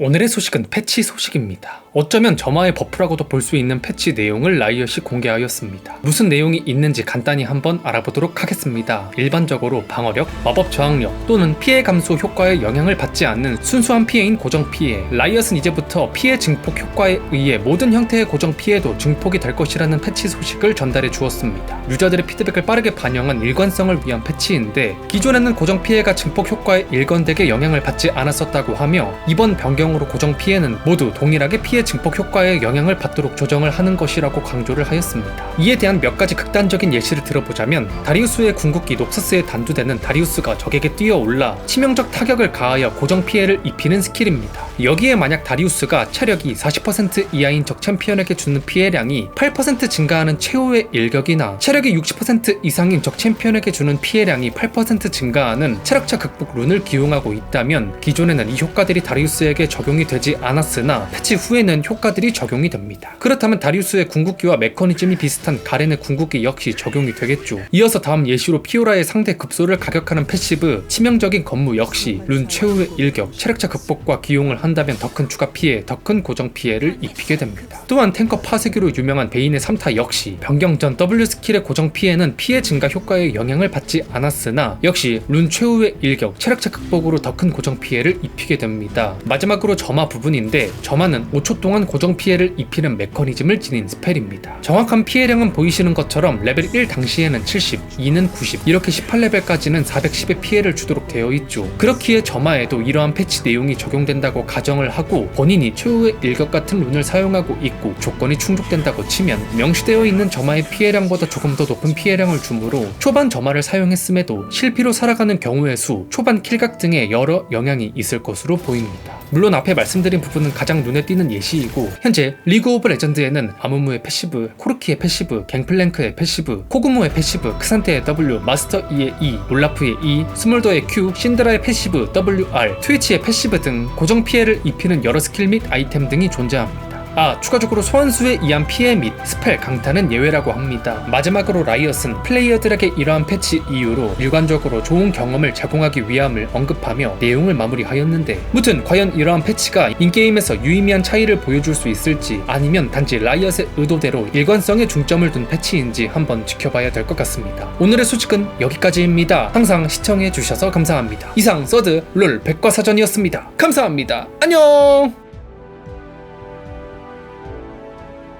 오늘의 소식은 패치 소식입니다. 어쩌면 점화의 버프라고도 볼 수 있는 패치 내용을 라이엇이 공개하였습니다. 무슨 내용이 있는지 간단히 한번 알아보도록 하겠습니다. 일반적으로 방어력, 마법 저항력 또는 피해 감소 효과에 영향을 받지 않는 순수한 피해인 고정 피해. 라이엇은 이제부터 피해 증폭 효과에 의해 모든 형태의 고정 피해도 증폭이 될 것이라는 패치 소식을 전달해 주었습니다. 유저들의 피드백을 빠르게 반영한 일관성을 위한 패치인데 기존에는 고정 피해가 증폭 효과에 일관되게 영향을 받지 않았었다고 하며 이번 변경 으로 고정 피해는 모두 동일하게 피해 증폭 효과에 영향을 받도록 조정을 하는 것이라고 강조를 하였습니다. 이에 대한 몇 가지 극단적인 예시를 들어보자면 다리우스의 궁극기 녹서스에 단두되는 다리우스가 적에게 뛰어올라 치명적 타격을 가하여 고정 피해를 입히는 스킬입니다. 여기에 만약 다리우스가 체력이 40% 이하인 적 챔피언에게 주는 피해량이 8% 증가하는 최후의 일격이나 체력이 60% 이상인 적 챔피언에게 주는 피해량이 8% 증가하는 체력차 극복 룬을 기용하고 있다면 기존에는 이 효과들이 다리우스에게 적 용이 되지 않았으나 패치 후에는 효과들이 적용이 됩니다. 그렇다면 다리우스의 궁극기와 메커니즘이 비슷한 가렌의 궁극기 역시 적용이 되겠죠. 이어서 다음 예시로 피오라의 상대 급소를 가격하는 패시브 치명적인 건무 역시 룬 최후의 일격 체력차 극복과 기용을 한다면 더 큰 추가 피해, 더 큰 고정 피해를 입히게 됩니다. 또한 탱커 파쇄기로 유명한 베인의 3타 역시 변경 전 W 스킬의 고정 피해는 피해 증가 효과에 영향을 받지 않았으나 역시 룬 최후의 일격 체력차 극복으로 더 큰 고정 피해를 입히게 됩니다. 마지막으로 점화 부분인데 점화는 5초 동안 고정 피해를 입히는 메커니즘을 지닌 스펠입니다. 정확한 피해량은 보이시는 것처럼 레벨 1 당시에는 70, 2는 90, 이렇게 18레벨까지는 410의 피해를 주도록 되어 있죠. 그렇기에 점화에도 이러한 패치 내용이 적용된다고 가정을 하고 본인이 최후의 일격 같은 룬을 사용하고 있고 조건이 충족된다고 치면 명시되어 있는 점화의 피해량보다 조금 더 높은 피해량을 주므로 초반 점화를 사용했음에도 실피로 살아가는 경우의 수, 초반 킬각 등의 여러 영향이 있을 것으로 보입니다. 물론 앞에 말씀드린 부분은 가장 눈에 띄는 예시이고 현재 리그 오브 레전드에는 아무무의 패시브, 코르키의 패시브, 갱플랭크의 패시브, 코그모의 패시브, 크산테의 W, 마스터 E의 E, 올라프의 E, 스몰더의 Q, 신드라의 패시브 WR, 트위치의 패시브 등 고정 피해를 입히는 여러 스킬 및 아이템 등이 존재합니다. 아, 추가적으로 소환수에 의한 피해 및 스펠 강타는 예외라고 합니다. 마지막으로 라이엇은 플레이어들에게 이러한 패치 이후로 일관적으로 좋은 경험을 제공하기 위함을 언급하며 내용을 마무리하였는데 무튼 과연 이러한 패치가 인게임에서 유의미한 차이를 보여줄 수 있을지 아니면 단지 라이엇의 의도대로 일관성에 중점을 둔 패치인지 한번 지켜봐야 될 것 같습니다. 오늘의 소식은 여기까지입니다. 항상 시청해 주셔서 감사합니다. 이상 서드 롤 백과사전이었습니다. 감사합니다. 안녕!